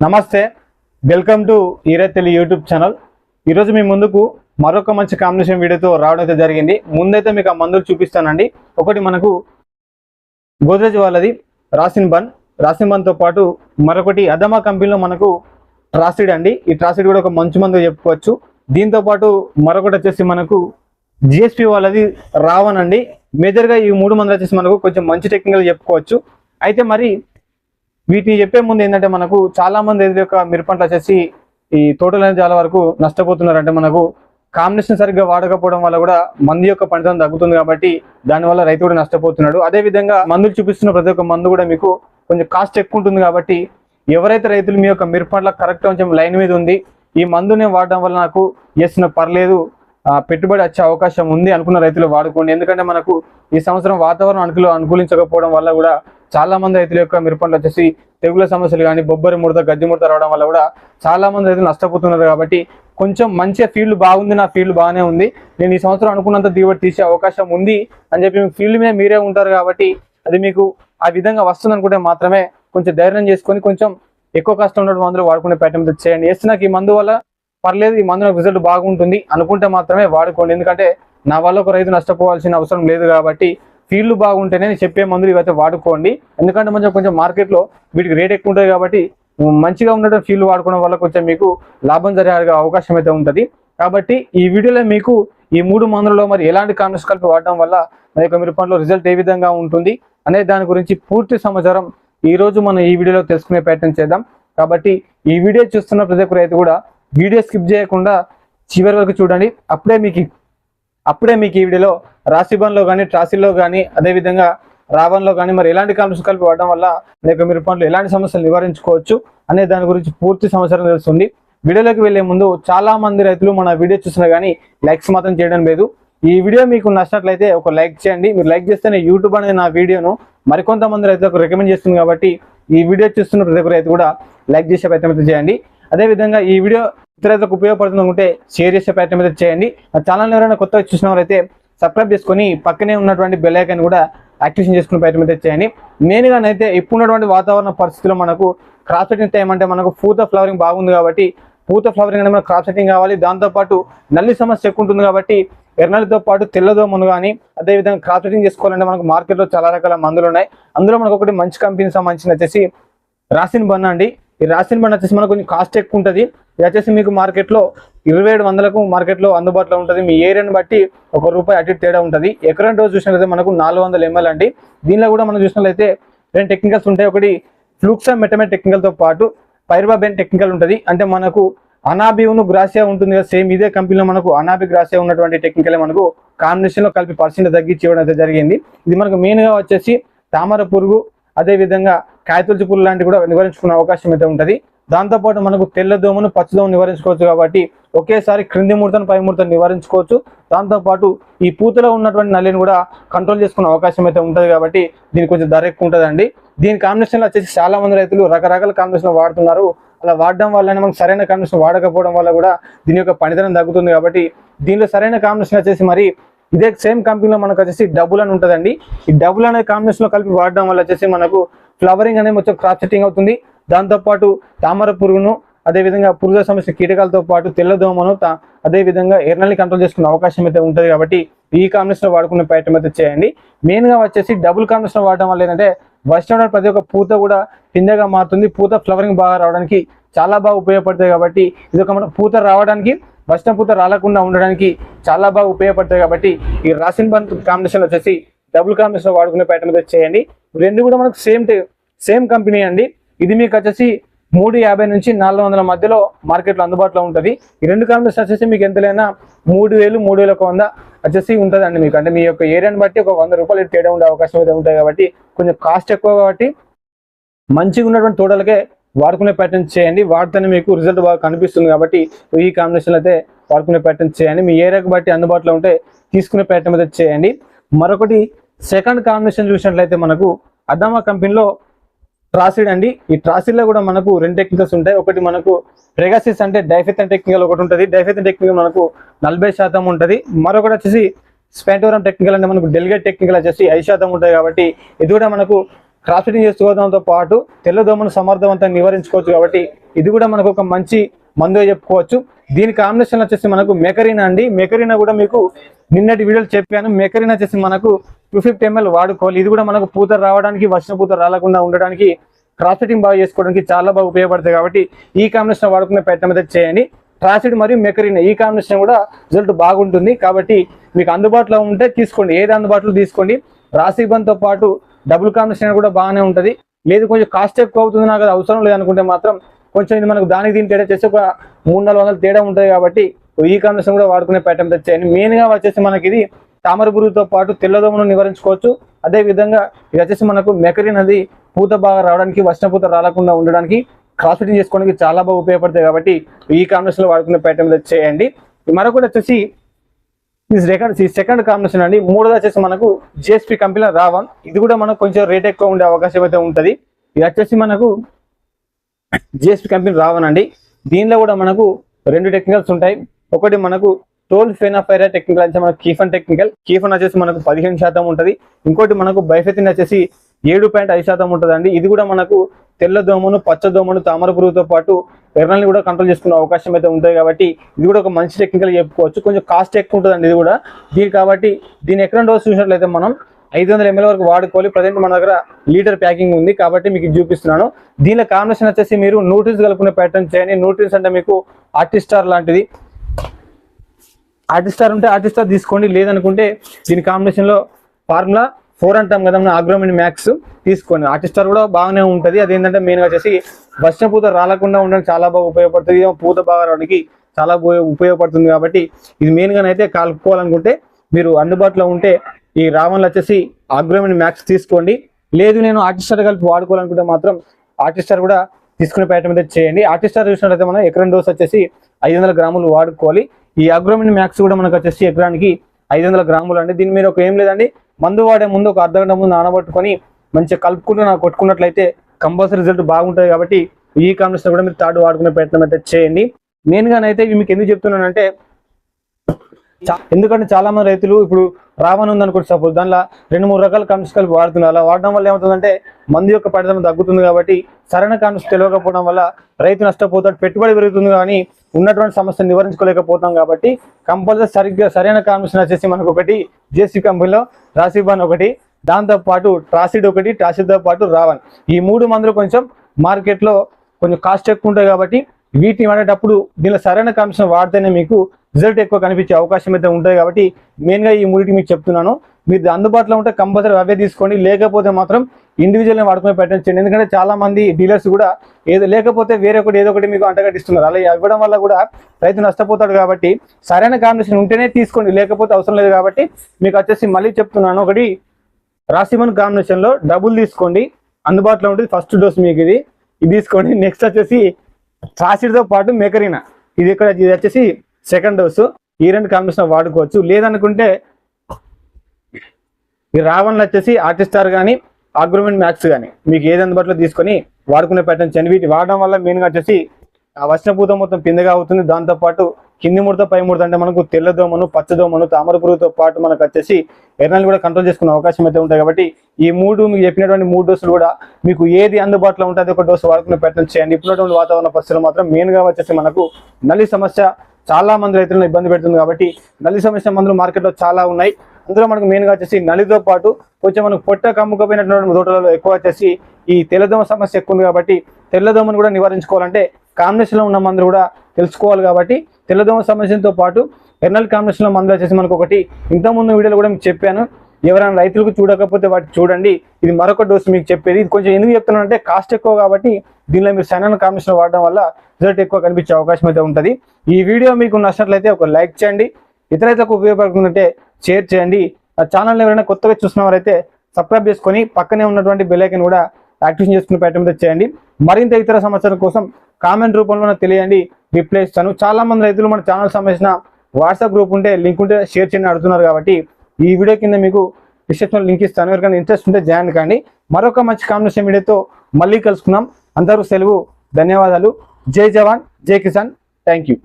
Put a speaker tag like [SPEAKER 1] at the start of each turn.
[SPEAKER 1] నమస్తే welcome to ఈరైతెలి YouTube channel. ఈరోజు మీ ముందుకు మరొక మంచి కాంబినేషన్ వీడియోతో రావడం అయితే జరిగింది. ముందైతే మీకు ఆ మందులు చూపిస్తానండి. ఒకటి మనకు గోద్రేజ్ వాళ్ళది రాసిన్ బన్. రాసిన్ బన్తో పాటు మరొకటి అదమా కంపెనీలో మనకు ట్రాసిడ్ అండి. ఈ ట్రాసిడ్ కూడా ఒక మంచి మందు చెప్పుకోవచ్చు. దీంతో పాటు మరొకటి వచ్చేసి మనకు జిఎస్పి వాళ్ళది రావన్ అండి. మేజర్గా ఈ మూడు మందులు వచ్చేసి మనకు కొంచెం మంచి టెక్నికల్ చెప్పుకోవచ్చు. అయితే మరి వీటిని చెప్పే ముందు ఏంటంటే మనకు చాలా మంది ఎదురు యొక్క మిరపంటలు వచ్చేసి ఈ తోటలైన చాలా వరకు నష్టపోతున్నారు అంటే మనకు కాంబినేషన్ సరిగ్గా వాడకపోవడం వల్ల కూడా మందు యొక్క పనితనం తగ్గుతుంది కాబట్టి దానివల్ల రైతు కూడా నష్టపోతున్నాడు. అదే విధంగా మందులు చూపిస్తున్న ప్రతి ఒక్క మందు కూడా మీకు కొంచెం కాస్ట్ ఎక్కువ ఉంటుంది కాబట్టి ఎవరైతే రైతులు మీ యొక్క మిరపంటల కరెక్ట్ కొంచెం లైన్ మీద ఉంది ఈ మందుని వాడడం వల్ల నాకు ఎస్ నాకు పర్లేదు. పెట్టుబడి వచ్చే అవకాశం ఉంది అనుకున్న రైతులు వాడుకోండి. ఎందుకంటే మనకు ఈ సంవత్సరం వాతావరణం అనుకూల అనుకూలించకపోవడం వల్ల కూడా చాలా మంది రైతుల యొక్క మిరపండ్లు వచ్చేసి తెగుల సమస్యలు కానీ బొబ్బరి ముడత గడ్డి ముడత రావడం వల్ల కూడా చాలా మంది రైతులు నష్టపోతున్నారు కాబట్టి కొంచెం మంచిగా ఫీల్డ్ బాగుంది నా ఫీల్డ్ బాగానే ఉంది. నేను ఈ సంవత్సరం అనుకున్నంత దిగుబడి తీసే అవకాశం ఉంది అని చెప్పి మీ ఫీల్డ్ మీద మీరే ఉంటారు కాబట్టి అది మీకు ఆ విధంగా వస్తుంది అనుకుంటే మాత్రమే కొంచెం ధైర్యం చేసుకొని కొంచెం ఎక్కువ కష్టం ఉన్న మందులు వాడుకునే ప్రయత్నం చేయండి. వేస్తే నాకు ఈ మందు వల్ల పర్లేదు ఈ మందు నాకు రిజల్ట్ బాగుంటుంది అనుకుంటే మాత్రమే వాడుకోండి. ఎందుకంటే నా వల్ల ఒక రైతు నష్టపోవాల్సిన అవసరం లేదు కాబట్టి ఫీల్డ్ బాగుంటేనే చెప్పే మందులు ఇవైతే వాడుకోండి. ఎందుకంటే కొంచెం కొంచెం మార్కెట్లో వీటికి రేట్ ఎక్కువ ఉంటుంది కాబట్టి మంచిగా ఉండటం ఫీల్డ్ వాడుకోవడం వల్ల కొంచెం మీకు లాభం జరిగే అవకాశం అయితే ఉంటుంది. కాబట్టి ఈ వీడియోలో మీకు ఈ మూడు మందులలో మరి ఎలాంటి కాంబినేషన్ కలిపి వాడడం వల్ల మరి యొక్క మిరపంలో రిజల్ట్ ఏ విధంగా ఉంటుంది అనే దాని గురించి పూర్తి సమాచారం ఈ రోజు మనం ఈ వీడియోలో తెలుసుకునే ప్రయత్నం చేద్దాం. కాబట్టి ఈ వీడియో చూస్తున్న ప్రతి ఒక్క రైతు కూడా వీడియో స్కిప్ చేయకుండా చివరి వరకు చూడండి. అప్పుడే మీకు అప్పుడే మీకు ఈ వీడియోలో రాశిబన్లో కానీ ట్రాసిల్లో కానీ అదేవిధంగా రావణ్లో కానీ మరి ఎలాంటి కాంబినేషన్ కలిపి వాడడం వల్ల లేక మీరు పనులు ఎలాంటి సమస్యలు నివారించుకోవచ్చు అనే దాని గురించి పూర్తి సమాచారం తెలుస్తుంది. వీడియోలోకి వెళ్ళే ముందు చాలా మంది రైతులు మన వీడియో చూసినా కానీ లైక్స్ మాత్రం చేయడం లేదు. ఈ వీడియో మీకు నచ్చినట్లయితే ఒక లైక్ చేయండి. మీరు లైక్ చేస్తేనే యూట్యూబ్ అనేది నా వీడియోను మరికొంతమంది రైతులకు రికమెండ్ చేస్తుంది కాబట్టి ఈ వీడియో చూస్తున్న ప్రతి ఒక్క రైతు కూడా లైక్ చేసే ప్రయత్నం చేయండి. అదేవిధంగా ఈ వీడియో ఇతరులకు ఉపయోగపడుతుంది అనుకుంటే షేర్ చేసే ప్రయత్నం అయితే చేయండి. మా ఛానల్ ఎవరైనా కొత్తగా చూసిన వారైతే సబ్స్క్రైబ్ చేసుకొని పక్కనే ఉన్నటువంటి బెల్ కూడా యాక్టివేషన్ చేసుకునే ప్రయత్నం అయితే చేయండి. మెయిన్గానైతే ఇప్పుడు ఉన్నటువంటి వాతావరణ పరిస్థితుల్లో మనకు క్రాప్ సెట్టింగ్ టైం అంటే మనకు పూత ఫ్లవరింగ్ బాగుంది కాబట్టి పూత ఫ్లవరింగ్ అంటే మనకు క్రాప్ సెట్టింగ్ కావాలి. దాంతోపాటు నల్లి సమస్య ఎక్కువ ఉంటుంది కాబట్టి ఎర్నలితో పాటు తెల్లదోమను కానీ అదేవిధంగా క్రాప్ సెట్టింగ్ చేసుకోవాలంటే మనకు మార్కెట్లో చాలా రకాల మందులు ఉన్నాయి. అందులో మనకు ఒకటి మంచి కంపెనీకి సంబంధించిన వచ్చేసి రాసిన్ బన్ అండి. ఈ రాసిన బన్ వచ్చేసి మనకు కొంచెం కాస్ట్ ఎక్కువ ఉంటుంది. ఇది వచ్చేసి మీకు మార్కెట్లో ఇరవై ఏడు వందలకు మార్కెట్లో అందుబాటులో ఉంటుంది. మీ ఏరియాని బట్టి ఒక రూపాయి అటు తేడా ఉంటుంది. ఎకరం డోస్ చూసినట్లయితే మనకు నాలుగు వందల ఎంఎల్ అండి. దీనిలో కూడా మనం చూసినట్లయితే రెండు టెక్నికల్స్ ఉంటాయి. ఒకటి ఫ్లూక్సా మెటమెట్ టెక్నికల్తో పాటు పైర్బాబెన్ టెక్నికల్ ఉంటుంది. అంటే మనకు అనాబిను గ్రాసియా ఉంటుంది కదా సేమ్ ఇదే కంపెనీలో మనకు అనాబి గ్రాసియా ఉన్నటువంటి టెక్నికల్ మనకు కాంబినేషన్లో కలిపి పర్సెంట్ తగ్గించి ఇవ్వడం అయితే జరిగింది. ఇది మనకు మెయిన్గా వచ్చేసి తామర పురుగు అదేవిధంగా కాయతులచి పురుగు లాంటివి కూడా నివారించుకునే అవకాశం అయితే ఉంటుంది. దాంతోపాటు మనకు తెల్లదోమను పచ్చదోమను నివారించుకోవచ్చు కాబట్టి ఒకేసారి క్రింది ముడతను పై ముడతను నివారించుకోవచ్చు. దాంతోపాటు ఈ పూతలో ఉన్నటువంటి నల్లిని కూడా కంట్రోల్ చేసుకునే అవకాశం అయితే ఉంటుంది కాబట్టి దీనికి కొంచెం ధర ఎక్కువ ఉంటుందండి. దీని కాంబినేషన్లో వచ్చేసి చాలా మంది రైతులు రకరకాల కాంబినేషన్లు వాడుతున్నారు. అలా వాడడం వల్లనే మనకు సరైన కాంబినేషన్ వాడకపోవడం వల్ల కూడా దీని యొక్క పనితనం తగ్గుతుంది కాబట్టి దీనిలో సరైన కాంబినేషన్ వచ్చేసి మరి ఇదే సేమ్ కంపెనీలో మనకు వచ్చేసి డబుల్ అని ఉంటుందండి. ఈ డబుల్ అనే కాంబినేషన్లో కలిపి వాడడం వల్ల వచ్చేసి మనకు ఫ్లవరింగ్ అనేది మొత్తం క్రాప్ సెట్టింగ్ అవుతుంది. దాంతోపాటు తామర పురుగును అదేవిధంగా పురుగుల సమస్య కీటకాలతో పాటు తెల్లదోమను అదేవిధంగా ఎర్నల్ని కంట్రోల్ చేసుకునే అవకాశం అయితే ఉంటుంది కాబట్టి ఈ కాంబినేషన్ వాడుకునే ప్రయత్నం అయితే చేయండి. మెయిన్గా వచ్చేసి డబుల్ కాంబినేషన్ వాడడం వల్ల ఏంటంటే వర్షం ప్రతి ఒక్క పూత కూడా పిందెగా మారుతుంది. పూత ఫ్లవరింగ్ బాగా రావడానికి చాలా బాగా ఉపయోగపడుతుంది కాబట్టి ఇది ఒక మన పూత రావడానికి వచ్చిన పూత రాలకుండా ఉండడానికి చాలా బాగా ఉపయోగపడతాయి కాబట్టి ఈ రాసిన్ బంత్ కాంబినేషన్ వచ్చేసి డబుల్ కాంబినేషన్ వాడుకునే ప్యాటర్న్ అయితే చేయండి రెండు కూడా మనకు సేమ్ సేమ్ కంపెనీ అండి. ఇది మీకు వచ్చేసి మూడు యాభై నుంచి నాలుగు వందల మధ్యలో మార్కెట్లో అందుబాటులో ఉంటుంది. ఈ రెండు కాంబినేషన్ వచ్చేసి మీకు ఎంతలైనా మూడు వేలు మూడు వేల ఒక వంద వచ్చేసి ఉంటుందండి మీకు. అంటే మీ యొక్క ఏరియాని బట్టి ఒక వంద రూపాయలు తేడా ఉండే అవకాశం అయితే ఉంటాయి కాబట్టి కొంచెం కాస్ట్ ఎక్కువ కాబట్టి మంచిగా ఉన్నటువంటి తోటలకే వాడుకునే ప్యాటర్న్ చేయండి. వాడితేనే మీకు రిజల్ట్ బాగా కనిపిస్తుంది కాబట్టి ఈ కాంబినేషన్ అయితే వాడుకునే ప్యాటర్న్ చేయండి. మీ ఏరియాకి బట్టి అందుబాటులో ఉంటే తీసుకునే ప్యాటర్న్ అయితే చేయండి. మరొకటి సెకండ్ కాంబినేషన్ చూసినట్లయితే మనకు అదామా కంపెనీలో ట్రాసిడ్ అండి. ఈ ట్రాసిడ్లో కూడా మనకు రెండు టెక్నికల్స్ ఉంటాయి. ఒకటి మనకు ప్రెగాసిస్ అంటే డైఫెథన్ టెక్నికల్ ఒకటి ఉంటుంది. డైఫెథన్ టెక్నికల్ మనకు నలభై శాతం ఉంటుంది. మరొకటి వచ్చేసి స్పెంటోరం టెక్నికల్ అంటే మనకు డెలిగేట్ టెక్నికల్ వచ్చేసి ఐదు శాతం ఉంటుంది కాబట్టి ఇది కూడా మనకు క్రాస్ ఫిటింగ్ చేసుకోవడంతో పాటు తెల్లదోమను సమర్థవంతంగా నివారించుకోవచ్చు కాబట్టి ఇది కూడా మనకు ఒక మంచి మందు చెప్పుకోవచ్చు. దీని కాంబినేషన్ వచ్చేసి మనకు మెకరీనా అండి. మెకరీనా కూడా మీకు నిన్నటి వీడియోలు చెప్పాను. మెకరీనా వచ్చేసి మనకు టూ ఫిఫ్టీ ఎంఎల్ వాడుకోవాలి. ఇది కూడా మనకు పూత రావడానికి వర్షం పూత రాలకుండా ఉండడానికి క్రాస్ బాగా చేసుకోవడానికి చాలా బాగా ఉపయోగపడుతుంది కాబట్టి ఈ కాంబినేషన్ వాడుకునే ప్రయత్నం అయితే చేయండి. ట్రాసిడ్ మరియు మెకరీనా ఈ కాంబినేషన్ కూడా రిజల్ట్ బాగుంటుంది కాబట్టి మీకు అందుబాటులో ఉంటే తీసుకోండి. ఏది అందుబాటులో తీసుకోండి? రాసిబంతో పాటు డబుల్ కాంబినేషన్ కూడా బాగానే ఉంటుంది. లేదు కొంచెం కాస్ట్ ఎక్కువ అవుతుంది నాకు అది అవసరం లేదనుకుంటే మాత్రం కొంచెం ఇది మనకు దానికి దీని తేడా చేసి ఒక మూడు నాలుగు వందల తేడా ఉంటుంది కాబట్టి ఈ కాంబినేషన్ కూడా వాడుకునే ప్యాటర్న్ తెచ్చేయండి. మెయిన్గా వచ్చేసి మనకి ఇది తామర పురుగుతో పాటు తెల్లదోమను నివారించుకోవచ్చు. అదే విధంగా ఇది వచ్చేసి మనకు మెకరిన్ అది పూత బాగా రావడానికి వచ్చిన పూత రాలకుండా ఉండడానికి క్రాస్ ఫిటింగ్ చేసుకోవడానికి చాలా బాగా ఉపయోగపడతాయి కాబట్టి ఈ కాంబినేషన్లో వాడుకునే ప్యాటర్న్ తెచ్చేయండి. మరొకటి వచ్చేసి ఇది సెకండ్ ఈ సెకండ్ కాంబినేషన్ అండి. మూడోది వచ్చేసి మనకు జిఎస్పి కంపెనీలో రావన్. ఇది కూడా మనకు కొంచెం రేట్ ఎక్కువ ఉండే అవకాశం అయితే ఉంటుంది. ఇది వచ్చేసి మనకు జిఎస్పి కంపెనీ రావన్ అండి. దీనిలో కూడా మనకు రెండు టెక్నికల్స్ ఉంటాయి. ఒకటి మనకు టోల్ ఫెనాఫైరా టెక్నికల్ అంటే మనకు కీఫన్ టెక్నికల్ కీఫన్ వచ్చేసి మనకు పదిహేను శాతం ఉంటుంది. ఇంకోటి మనకు బైఫెతిన్ వచ్చేసి ఏడు పాయింట్ ఐదు శాతం ఉంటుంది ఇది కూడా మనకు తెల్ల దోమను పచ్చ దోమను తామర పురుగుతో పాటు ఎర్రల్ని కూడా కంట్రోల్ చేసుకునే అవకాశం అయితే ఉంటుంది కాబట్టి ఇది కూడా ఒక మంచి టెక్నికల్ చెప్పుకోవచ్చు. కొంచెం కాస్ట్ ఎక్కువ ఉంటుందండి ఇది కూడా. దీని కాబట్టి దీని ఎక్కడ డోస్ చూసినట్లయితే మనం ఐదు వందల ఎంఎల్ వరకు వాడుకోవాలి. ప్రజెంట్ మన దగ్గర లీటర్ ప్యాకింగ్ ఉంది కాబట్టి మీకు చూపిస్తున్నాను. దీనిలో కాంబినేషన్ వచ్చేసి మీరు న్యూట్రిన్స్ కలుపుకునే ప్యాటర్న్ చేయండి. న్యూట్రిన్స్ అంటే మీకు ఆర్టిస్టార్ లాంటిది. ఆర్టిస్టార్ ఉంటే ఆర్టిస్టార్ తీసుకోండి. లేదనుకుంటే దీని కాంబినేషన్లో ఫార్ములా ఫోర్ అంటాం కదా మనం అగ్రోమిన్ మ్యాక్స్ తీసుకోండి ఆర్టిస్టార్ కూడా బాగానే ఉంటుంది. అదేంటంటే మెయిన్గా వచ్చేసి వర్షం పూత రాలకుండా ఉండడానికి చాలా బాగా ఉపయోగపడుతుంది. పూత బాగా రావడానికి చాలా ఉపయోగపడుతుంది కాబట్టి ఇది మెయిన్గా అయితే కలుపుకోవాలనుకుంటే మీరు అందుబాటులో ఉంటే ఈ రావణ్లు వచ్చేసి అగ్రోమిన్ మ్యాక్స్ తీసుకోండి. లేదు నేను ఆర్టిస్టార్ కలిపి వాడుకోవాలనుకుంటే మాత్రం ఆర్టిస్టార్ కూడా తీసుకునే ప్రయత్నం అయితే చేయండి. ఆర్టిస్టార్ చూసినట్లయితే మనం ఎకరం డోస్ వచ్చేసి ఐదు వందల గ్రాములు వాడుకోవాలి. ఈ అగ్రోమిన్ మ్యాక్స్ కూడా మనకు వచ్చేసి ఎకరానికి ఐదు వందల గ్రాములు అండి. దీని మీద ఒక ఏం లేదండి మందు వాడే ముందు ఒక అర్ధగంట ముందు నానబట్టుకొని మంచిగా కలుపుకుంటూ నాకు కొట్టుకున్నట్లయితే కంపల్సరీ రిజల్ట్ బాగుంటుంది కాబట్టి ఈ కాంబినేషన్ కూడా మీరు థర్డ్ వాడుకునే ప్రయత్నం అయితే చేయండి. మెయిన్గానైతే ఇవి మీకు ఎందుకు చెప్తున్నానంటే చా- ఎందుకంటే చాలా మంది రైతులు ఇప్పుడు రావణ ఉంది అనుకోండి సపోజ్ దానిలో రెండు మూడు రకాల కాంబినేషన్ కలిపి వాడుతున్నారు. అలా వాడడం వల్ల ఏమవుతుందంటే మందు యొక్క పరిధనం తగ్గుతుంది కాబట్టి సరైన కాంబినేషన్ తెలియకపోవడం వల్ల రైతు నష్టపోతాడు పెట్టుబడి పెరుగుతుంది కానీ ఉన్నటువంటి సమస్యను నివారించుకోలేకపోతాం కాబట్టి కంపల్సరీ సరిగ్గా సరైన కాంబినేషన్ వచ్చేసి మనకు ఒకటి జేసీ కంపెనీలో రాసిబాన్ ఒకటి దాంతోపాటు ట్రాసిడ్ ఒకటి ట్రాసిడ్తో పాటు రావన్ ఈ మూడు మందులు కొంచెం మార్కెట్లో కొంచెం కాస్ట్ ఎక్కువ ఉంటాయి కాబట్టి వీటిని వాడేటప్పుడు దీనిలో సరైన కాంబినేషన్ వాడితేనే మీకు రిజల్ట్ ఎక్కువ కనిపించే అవకాశం అయితే ఉంటుంది కాబట్టి మెయిన్గా ఈ మూడింటి మీకు చెప్తున్నాను. మీరు అందుబాటులో ఉంటే కంపల్సరీ అవే తీసుకోండి. లేకపోతే మాత్రం ఇండివిజువల్ని వాడుకునే పెట్టండి ఎందుకంటే చాలా మంది డీలర్స్ కూడా ఏదో లేకపోతే వేరే ఒకటి ఏదో ఒకటి మీకు అంటగట్టిస్తున్నారు అలా ఇవ్వడం వల్ల కూడా రైతు నష్టపోతాడు కాబట్టి సరైన కాంబినేషన్ ఉంటేనే తీసుకోండి. లేకపోతే అవసరం లేదు కాబట్టి మీకు వచ్చేసి మళ్ళీ చెప్తున్నాను. ఒకటి రాసిమన్ కాంబినేషన్లో డబుల్ తీసుకోండి. అందుబాటులో ఉంటుంది. ఫస్ట్ డోస్ మీకు ఇది. ఇది తీసుకోండి. నెక్స్ట్ వచ్చేసి ట్రాసిడ్తో పాటు మెకరీనా. ఇది ఇక్కడ ఇది వచ్చేసి సెకండ్ డోసు ఈ రెండు కాంబినేషన్ వాడుకోవచ్చు. లేదనుకుంటే ఈ రావణ్లు వచ్చేసి ఆర్టిస్టార్ కానీ అగ్రిమెంట్ మ్యాక్స్ కానీ మీకు ఏది అందుబాటులో తీసుకొని వాడుకునే ప్యాటర్న్ చేయండి వీటి వాడడం వల్ల మెయిన్గా వచ్చేసి ఆ వచ్చిన పూత మొత్తం పిందగా అవుతుంది. దాంతోపాటు కింది ముడత పై ముడత అంటే మనకు తెల్లదోమను పచ్చదోమను తామర పురుగుతో పాటు మనకు వచ్చేసి ఎర్రలు కూడా కంట్రోల్ చేసుకునే అవకాశం అయితే ఉంటాయి కాబట్టి ఈ మూడు మీకు చెప్పినటువంటి మూడు డోసులు కూడా మీకు ఏది అందుబాటులో ఉంటుంది ఒక డోసు వాడుకునే ప్రయత్నం చేయండి. ఇప్పుడున్నటువంటి వాతావరణ పరిస్థితులు మాత్రం మెయిన్గా వచ్చేసి మనకు నల్లి సమస్య చాలా మంది రైతులను ఇబ్బంది పెడుతుంది కాబట్టి నల్లి సమస్య మందులు మార్కెట్లో చాలా ఉన్నాయి. అందులో మనకు మెయిన్గా వచ్చేసి నలితో పాటు కొంచెం మనకు పొట్ట కమ్ముకపోయినటువంటి తోటలలో ఎక్కువ వచ్చేసి ఈ తెల్లదోమ సమస్య ఎక్కువ ఉంది కాబట్టి తెల్లదోమను కూడా నివారించుకోవాలంటే కాంబినేషన్లో ఉన్న మందులు కూడా తెలుసుకోవాలి కాబట్టి తెల్లదోమ సమస్యతో పాటు ఎర్నల్ కాంబినేషన్లో మందులు వచ్చేసి మనకు ఒకటి. ఇంతకుముందు వీడియోలో కూడా మీకు చెప్పాను. ఎవరైనా రైతులకు చూడకపోతే వాటి చూడండి. ఇది మరొక డోసు మీకు చెప్పేది. ఇది కొంచెం ఎందుకు చెప్తున్నాను అంటే కాస్ట్ ఎక్కువ కాబట్టి దీనిలో మీరు సరైన కాంబినేషన్ వాడడం వల్ల రిజల్ట్ ఎక్కువ కనిపించే అవకాశం అయితే ఉంటుంది. ఈ వీడియో మీకు నచ్చినట్లయితే ఒక లైక్ చేయండి. ఇతరులకు ఉపయోగపడుతుందంటే షేర్ చేయండి. ఆ ఛానల్ ఎవరైనా కొత్తగా చూస్తున్నవారైతే సబ్స్క్రైబ్ చేసుకొని పక్కనే ఉన్నటువంటి బెల్లైకన్ కూడా యాక్టివేషన్ చేసుకుని పెట్టడం అయితే చేయండి. మరింత ఇతర సమాచారం కోసం కామెంట్ రూపంలో తెలియండి. రిప్లై ఇస్తాను. చాలా మంది రైతులు మన ఛానల్ సంబంధించిన వాట్సాప్ గ్రూప్ ఉంటే లింక్ ఉంటే షేర్ చేయండి అడుగుతున్నారు కాబట్టి ఈ వీడియో కింద మీకు డిస్క్రిప్షన్ లింక్ ఇస్తాను. ఎవరికైనా ఇంట్రెస్ట్ ఉంటే జాయిన్ కానీ మరొక మంచి కాంబినేషన్ వీడియోతో మళ్ళీ కలుసుకుందాం. అందరూ సెలవు ధన్యవాదాలు. జై జవాన్ జై కిసాన్. Thank you